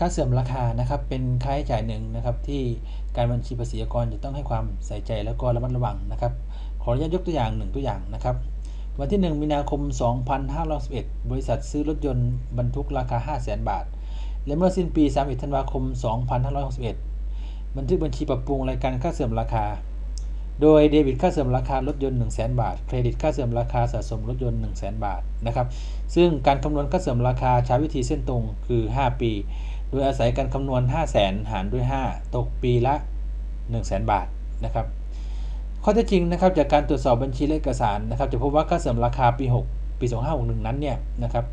ค่าเสื่อมราคานะครับเป็นค่าใช้จ่ายหนึ่งนะครับ ที่การบัญชีภาษีอากรจะต้องให้ความใส่ใจแล้วก็ระมัดระวังนะครับ ขออนุญาตยกตัวอย่างหนึ่งตัวอย่างนะครับ วันที่ 1 มีนาคม 2511 บริษัทซื้อรถยนต์บรรทุกราคา 500,000 บาท และเมื่อสิ้นปี 31 ธันวาคม 2561 บันทึกบัญชีปรับปรุงรายการค่าเสื่อมราคา โดยเดบิตค่าเสื่อมราคารถยนต์ 100,000 บาท เครดิตค่าเสื่อมราคาสะสมรถยนต์ 100,000 บาทนะครับ ซึ่งการคำนวณค่าเสื่อมราคาใช้วิธีเส้นตรงคือ 5 ปี โดยอาศัยการคำนวณ 500,000หารด้วย 5 ตกปีละ 100,000บาทนะครับ ข้อเท็จจริงนะครับจากการตรวจสอบบัญชีและเอกสารนะครับ จะพบว่าค่าเสื่อมราคาปี 6 ปี 2561 นั้นเนี่ยนะครับ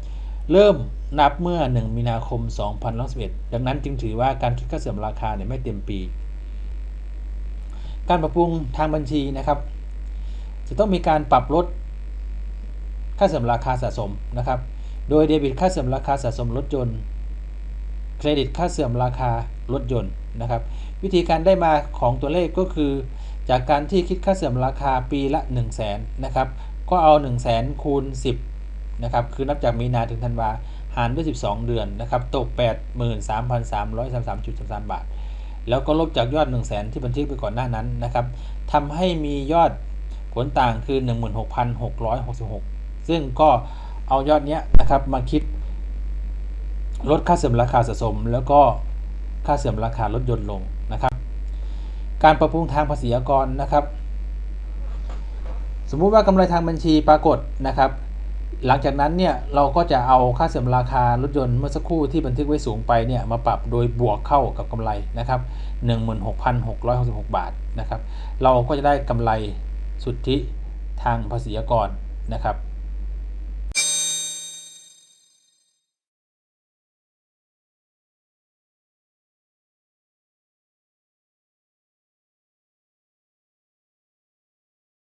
เริ่มนับเมื่อ 1 มีนาคม 2011 ดังนั้นจึงถือว่าการคิดค่าเสื่อมราคาเนี่ยไม่เต็มปี การปรับปรุงทางบัญชีนะครับ จะต้องมีการปรับลดค่าเสื่อมราคาสะสมนะครับ โดยเดบิตค่าเสื่อมราคาสะสมรถยนต์ เครดิตค่าเสื่อมราคารถยนต์นะครับ วิธีการได้มาของตัวเลขก็คือ จากการที่คิดค่าเสื่อมราคาปีละ 1 0 0 0 0แสนนะครับ ก็เอา 1 0 0 0 0แสนคูณ10นะครับ คือนับจากมีนาถึงธันวาหารด้วย 12 เดือนนะครับ ตก 83,333.33 บาท แล้วก็ลบจากยอด 1 0 0 0 0แสนที่บันทึกไปก่อนหน้านั้นนะครับทำให้มียอดผลต่างคือ 16,666 ซึ่งก็เอายอดเนี้ยนะครับมาคิด ลดค่าเสื่อมราคาสะสม แล้วก็ค่าเสื่อมราคารถยนต์ลงนะครับ การปรับปรุงทางภาษีอากรนะครับ สมมุติว่ากำไรทางบัญชีปรากฏนะครับ หลังจากนั้นเนี่ยเราก็จะเอาค่าเสื่อมราคารถยนต์เมื่อสักครู่ที่บันทึกไว้สูงไปเนี่ยมาปรับโดยบวกเข้ากับกำไรนะครับ16,666 บาทนะครับ เราก็จะได้กำไรสุทธิทางภาษีอากรนะครับ